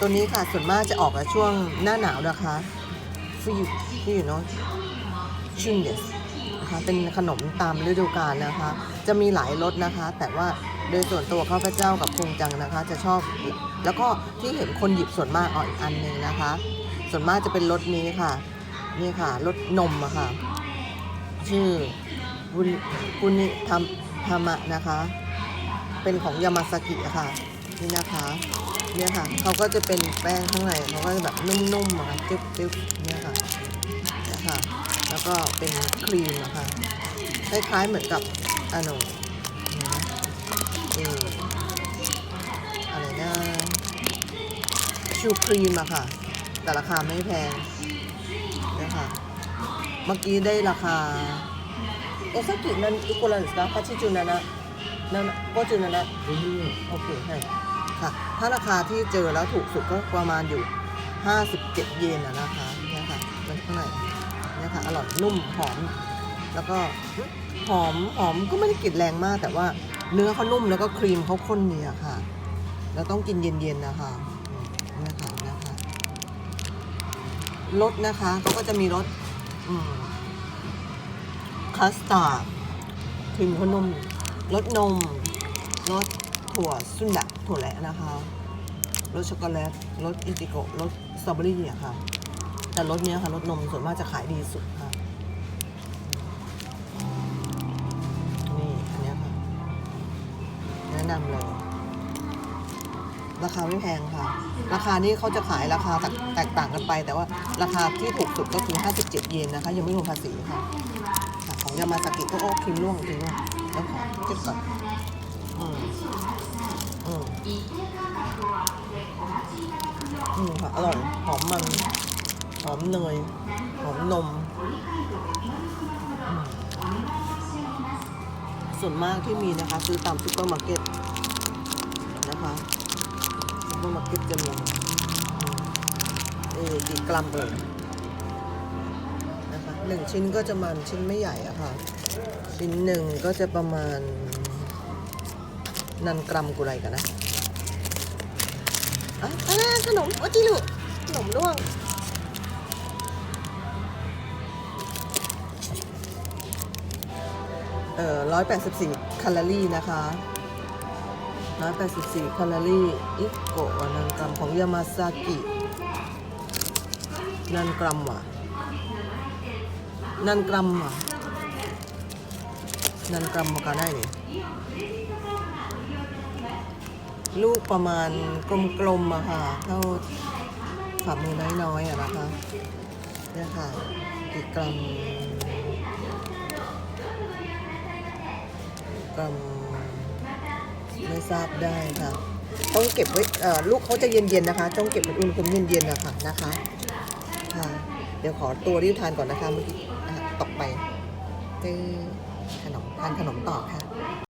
ตัวนี้ค่ะส่วนมากจะออกในช่วงหน้าหนาวนะคะฟิวฟิวเนาะชินเดสนะคะเป็นขนมตามฤดูกาลนะคะ จะมีหลายรสนะคะ แต่ว่าโดยส่วนตัวข้าพเจ้ากับคงจังนะคะ จะชอบ แล้วก็ที่เห็นคนหยิบส่วนมากอ่ออีกอันหนึ่งนะคะ ส่วนมากจะเป็นรสนี้ค่ะ นี่ค่ะรสนมอะค่ะ ชื่อบุนบุนิทามทามะนะคะ เป็นของยามาซากิอะค่ะ นี่นะคะ เนี่ยค่ะเขาก็จะเป็นแป้งข้างในเขาก็จะแบบนุ่มๆอะค่ะจึ๊บๆเนี่ยค่ะเนี่ยค่ะ แล้วก็เป็นครีมอะค่ะคล้ายๆเหมือนกับอันนเอออะไรนะชูครีมอะค่ะ แต่ราคาไม่แพงเนี่ยค่ะเมื่อกี้ได้ราคาโอซากินั้นอีโกลันส์นะพัชิจุนะนะนั่นก็จุนะนะโอเคใช่ ค่ะ ถ้าราคาที่เจอแล้วถูกสุดก็ประมาณอยู่ 57 เยนอะนะคะเนี่ยค่ะมันข้างในเนี่ยค่ะอร่อยนุ่มหอม แล้วก็หอมหอมก็ไม่ได้กลิ่นแรงมาก แต่ว่าเนื้อเขานุ่มแล้วก็ครีมเขาข้นเนี่ยค่ะ แล้วต้องกินเย็นๆนะคะเนี่ยค่ะนะคะรสนะคะเขาก็จะมีรสคัสตาร์ดครีมเขานุ่มรสนมรส ถั่วซุนดะถั่วแหละนะคะรสช็อกโกแลตรสอิติโกรสสตรอเบอรี่อะค่ะ แต่รสเนี้ยค่ะรสนมส่วนมากจะขายดีสุดค่ะนี่อันเนี้ยค่ะแนะนำเลยราคาไม่แพงค่ะ ราคานี้เขาจะขายราคาแตกต่างกันไป แต่ว่าราคาที่ถูกสุดก็คือ 57 เยนนะคะ ยังไม่รวมภาษีค่ะ ของยามาสกิก็โอ้ครีมร่วงครีมร่วงแล้วขอเก็บก่อน อืมอืมอืมค่ะอร่อย หอมมัน หอมเนย หอมนม ส่วนมากที่มีนะคะ ซื้อตามซุปเปอร์มาร์เก็ตนะคะซุปเปอร์มาร์เก็ตจะมีเออกี่กรัมเอยนะคะหนึ่งชิ้นก็จะมันชิ้นไม่ใหญ่อะค่ะ ชิ้นหนึ่งก็จะประมาณ นันกรัมกูไรกันนะอะอะขนมโอจิลุขนมร่วงเอ่อร้อยแปดสิบสี่แคลอรี่นะคะร้อยแปดสิบสี่แคลอรี่อิโกะนันกรัมของยามาซากิ นันกรัมว่ะ นันกรัมว่ะ นันกรัมมากันได้เนี่ย ลูกประมาณกลมๆอะค่ะ เท่าฝ่ามือน้อยๆอะนะคะเนี่ยค่ะกี่กรัมกรัมไม่ทราบได้ค่ะ ต้องเก็บไว้ลูกเขาจะเย็นๆนะคะ ต้องเก็บเป็นอุณหภูมิเย็นๆนะคะนะคะค่ะเดี๋ยวขอตัวรีบทานก่อนนะคะเมื่อกี้อะตกไปเจอขนมทานขนมต่อค่ะ